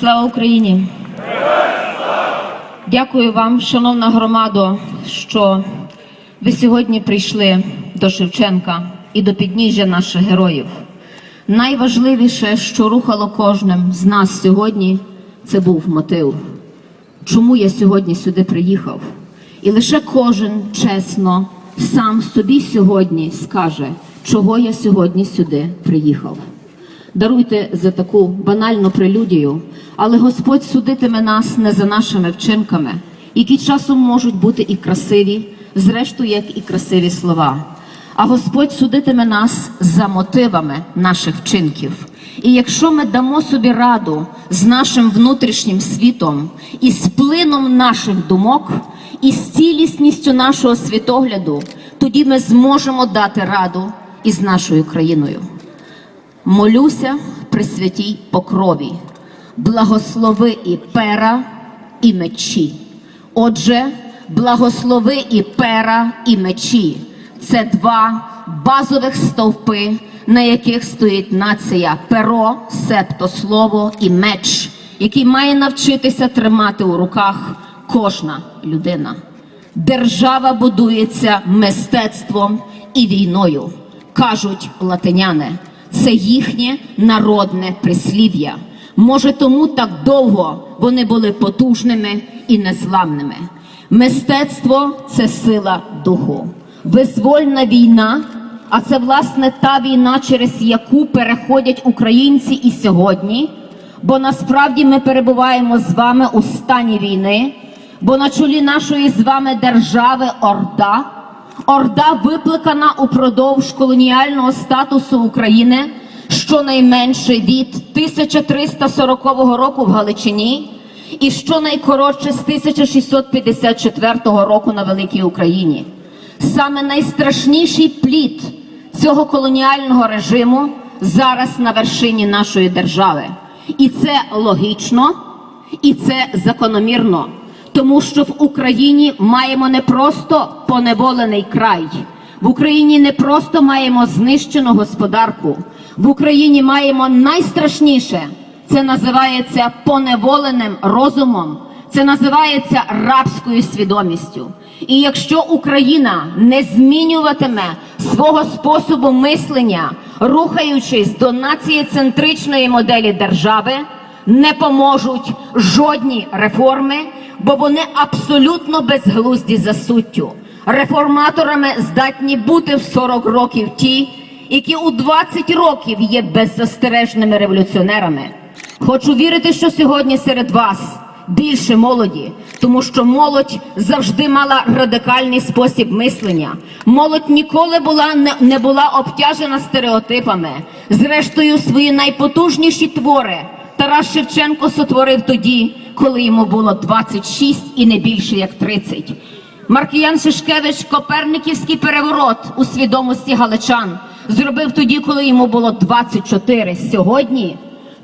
Слава Україні! Дякую вам, шановна громадо, що ви сьогодні прийшли до Шевченка і до підніжжя наших героїв. Найважливіше, що рухало кожним з нас сьогодні, це був мотив. Чому я сьогодні сюди приїхав? І лише кожен чесно сам собі сьогодні скаже, чого я сьогодні сюди приїхав. Даруйте за таку банальну прелюдію, але Господь судитиме нас не за нашими вчинками, які часом можуть бути і красиві, зрештою, як і красиві слова. А Господь судитиме нас за мотивами наших вчинків. І якщо ми дамо собі раду з нашим внутрішнім світом і з плином наших думок, і з цілісністю нашого світогляду, тоді ми зможемо дати раду із нашою країною. Молюся при святій покрові, благослови і пера, і мечі. Отже, благослови і пера, і мечі це два базових стовпи, на яких стоїть нація перо, септо слово і меч, який має навчитися тримати у руках кожна людина. Держава будується мистецтвом і війною, кажуть латиняни. Це їхнє народне прислів'я. Може, тому так довго вони були потужними і незламними. Мистецтво це сила духу. Визвольна війна, а це власне та війна, через яку переходять українці і сьогодні. Бо насправді ми перебуваємо з вами у стані війни, бо на чолі нашої з вами держави Орда. Орда викликана упродовж колоніального статусу України щонайменше від 1340 року в Галичині і щонайкоротше з 1654 року на Великій Україні. Саме найстрашніший плід цього колоніального режиму зараз на вершині нашої держави. І це логічно, і це закономірно тому що в Україні маємо не просто поневолений край, в Україні не просто маємо знищену господарку, в Україні маємо найстрашніше. Це називається поневоленим розумом, це називається рабською свідомістю. І якщо Україна не змінюватиме свого способу мислення, рухаючись до націєцентричної моделі держави, не поможуть жодні реформи, бо вони абсолютно безглузді за суттю. Реформаторами здатні бути в 40 років ті, які у 20 років є беззастережними революціонерами. Хочу вірити, що сьогодні серед вас більше молоді, тому що молодь завжди мала радикальний спосіб мислення. Молодь ніколи була не, не була обтяжена стереотипами. Зрештою, свої найпотужніші твори. Тарас Шевченко сотворив тоді, коли йому було 26 і не більше як 30. Маркіян Шишкевич Коперниківський переворот у свідомості галичан зробив тоді, коли йому було 24. Сьогодні,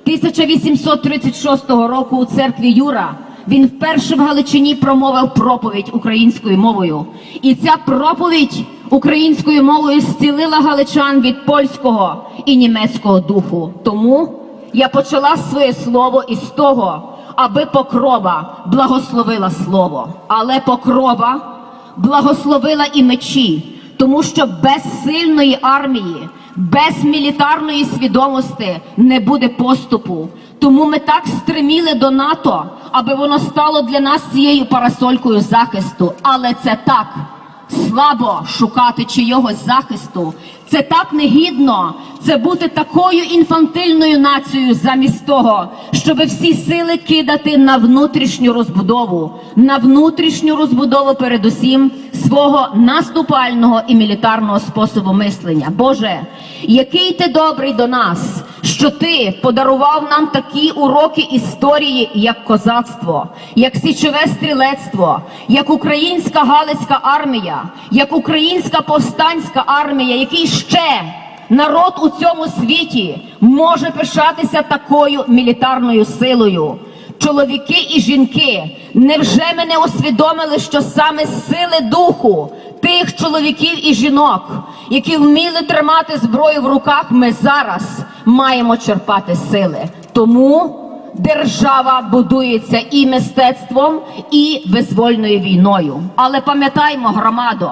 1836 року у церкві Юра, він вперше в Галичині промовив проповідь українською мовою. І ця проповідь українською мовою зцілила галичан від польського і німецького духу. Тому я почала своє слово із того, аби покрова благословила слово, але покрова благословила і мечі, тому що без сильної армії, без мілітарної свідомості не буде поступу. Тому ми так стреміли до НАТО, аби воно стало для нас цією парасолькою захисту. Але це так слабо шукати чийогось захисту. Це так негідно, це бути такою інфантильною нацією замість того, щоб всі сили кидати на внутрішню розбудову, на внутрішню розбудову, передусім свого наступального і мілітарного способу мислення. Боже, який ти добрий до нас, що ти подарував нам такі уроки історії, як козацтво, як січове стрілецтво, як українська галицька армія, як українська повстанська армія, який ще народ у цьому світі може пишатися такою мілітарною силою. Чоловіки і жінки, невже ми не усвідомили, що саме сили духу тих чоловіків і жінок, які вміли тримати зброю в руках, ми зараз маємо черпати сили. Тому держава будується і мистецтвом, і визвольною війною. Але пам'ятаймо, громадо,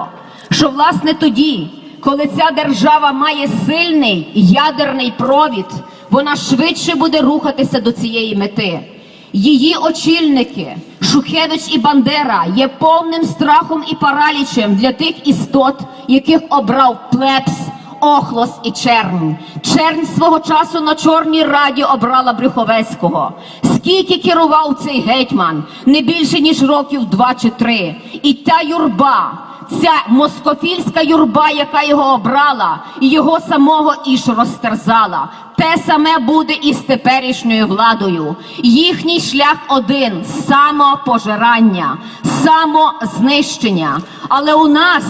що власне тоді, коли ця держава має сильний ядерний провід, вона швидше буде рухатися до цієї мети. Її очільники Шухевич і Бандера є повним страхом і паралічем для тих істот, яких обрав плебс, Охлос і Чернь. Чернь свого часу на Чорній Раді обрала Брюховецького. Скільки керував цей гетьман? Не більше ніж років два чи три. І та юрба, ця москофільська юрба, яка його обрала, і його самого іж розтерзала. Те саме буде і з теперішньою владою. Їхній шлях один самопожирання, самознищення. Але у нас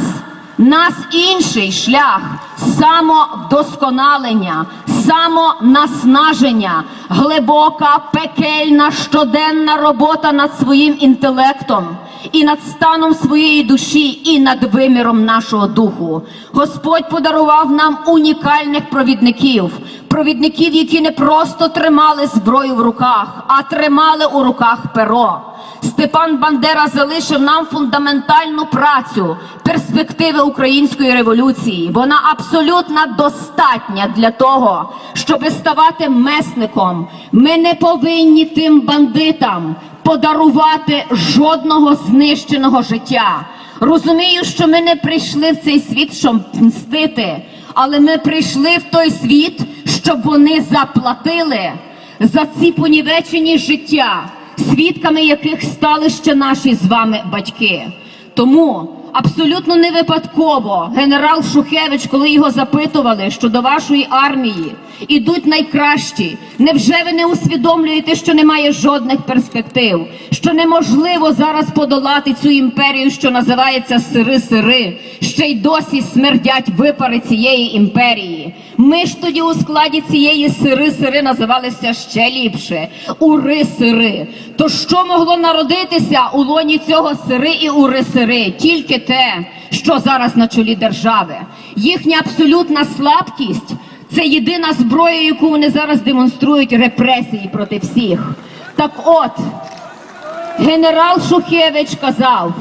нас інший шлях самовдосконалення, самонаснаження, глибока, пекельна, щоденна робота над своїм інтелектом і над станом своєї душі, і над виміром нашого духу. Господь подарував нам унікальних провідників, провідників, які не просто тримали зброю в руках, а тримали у руках перо. Степан Бандера залишив нам фундаментальну працю перспективи української революції. Вона абсолютно достатня для того, щоб ставати месником. Ми не повинні тим бандитам подарувати жодного знищеного життя. Розумію, що ми не прийшли в цей світ, щоб мстити, але ми прийшли в той світ, щоб вони заплатили за ці понівечені життя свідками яких стали ще наші з вами батьки. Тому абсолютно не випадково генерал Шухевич, коли його запитували, що до вашої армії ідуть найкращі, невже ви не усвідомлюєте, що немає жодних перспектив, що неможливо зараз подолати цю імперію, що називається сири-сири, ще й досі смердять випари цієї імперії. Ми ж тоді у складі цієї сири-сири називалися ще ліпше ури-сири. То що могло народитися у лоні цього сири і ури-сири? Тільки те, що зараз на чолі держави. Їхня абсолютна слабкість це єдина зброя, яку вони зараз демонструють репресії проти всіх. Так от, генерал Шухевич казав,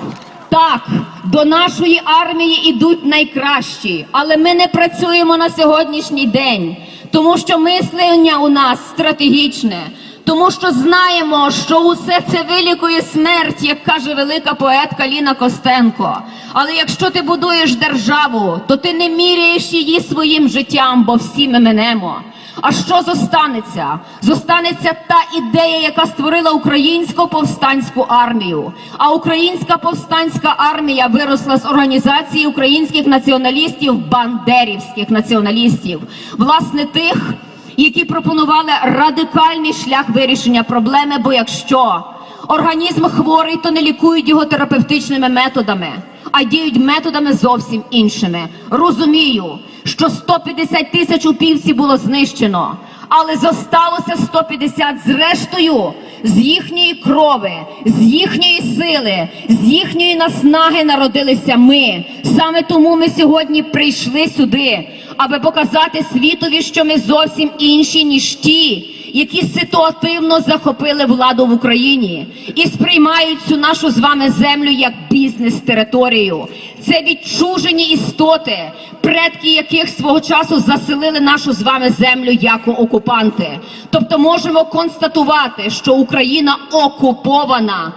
так, до нашої армії йдуть найкращі, але ми не працюємо на сьогоднішній день, тому що мислення у нас стратегічне. Тому що знаємо, що усе це вилікує смерть, як каже велика поетка Ліна Костенко. Але якщо ти будуєш державу, то ти не міряєш її своїм життям, бо всі ми минемо. А що зостанеться? Зостанеться та ідея, яка створила українську повстанську армію. А українська повстанська армія виросла з організації українських націоналістів, бандерівських націоналістів, власне тих які пропонували радикальний шлях вирішення проблеми. Бо якщо організм хворий, то не лікують його терапевтичними методами, а діють методами зовсім іншими. Розумію, що 150 тисяч упівців було знищено. Але зосталося 150 зрештою з їхньої крови, з їхньої сили, з їхньої наснаги народилися ми. Саме тому ми сьогодні прийшли сюди, аби показати світові, що ми зовсім інші, ніж ті, які ситуативно захопили владу в Україні і сприймають цю нашу з вами землю як бізнес-територію. Це відчужені істоти, предки яких свого часу заселили нашу з вами землю як окупанти. Тобто можемо констатувати, що Україна окупована.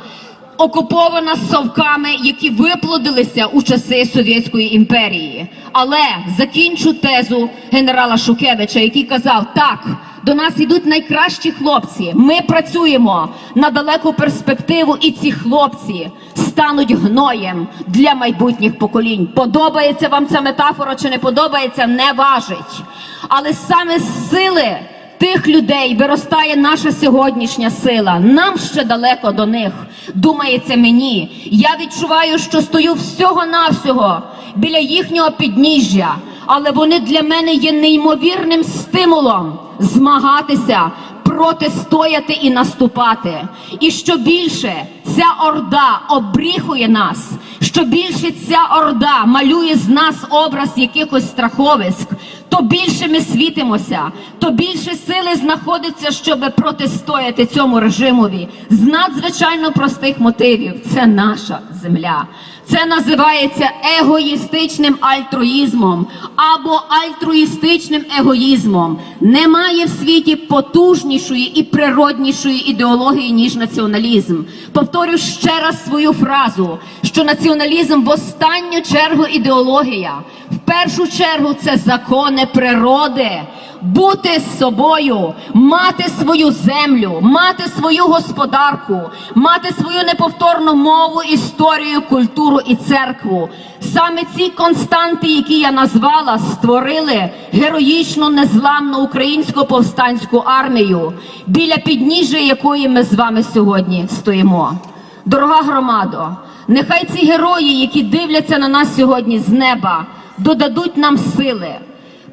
Окупована совками, які виплодилися у часи Совєтської імперії. Але закінчу тезу генерала Шукевича, який казав: так, до нас ідуть найкращі хлопці. Ми працюємо на далеку перспективу, і ці хлопці стануть гноєм для майбутніх поколінь. Подобається вам ця метафора чи не подобається, не важить. Але саме з сили тих людей виростає наша сьогоднішня сила. Нам ще далеко до них. Думається мені. Я відчуваю, що стою всього-навсього біля їхнього підніжжя, але вони для мене є неймовірним стимулом змагатися, протистояти і наступати. І що більше ця орда обріхує нас, що більше ця орда малює з нас образ якихось страховиськ, то більше ми світимося, то більше сили знаходиться, щоб протистояти цьому режимові з надзвичайно простих мотивів. Це наша земля. Це називається егоїстичним альтруїзмом або альтруїстичним егоїзмом. Немає в світі потужнішої і природнішої ідеології, ніж націоналізм. Повторю ще раз свою фразу, що націоналізм в останню чергу ідеологія. В першу чергу це закони природи. Бути з собою, мати свою землю, мати свою господарку, мати свою неповторну мову, історію, культуру і церкву. Саме ці константи, які я назвала, створили героїчну незламну українську повстанську армію, біля підніжжя якої ми з вами сьогодні стоїмо. Дорога громадо, нехай ці герої, які дивляться на нас сьогодні з неба, додадуть нам сили.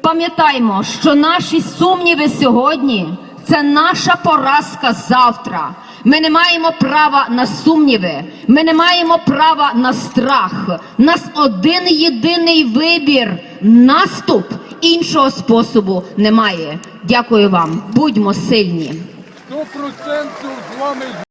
Пам'ятаймо, що наші сумніви сьогодні це наша поразка завтра. Ми не маємо права на сумніви, ми не маємо права на страх. Нас один єдиний вибір наступ. Іншого способу немає. Дякую вам. Будьмо сильні. Сто процентів з вами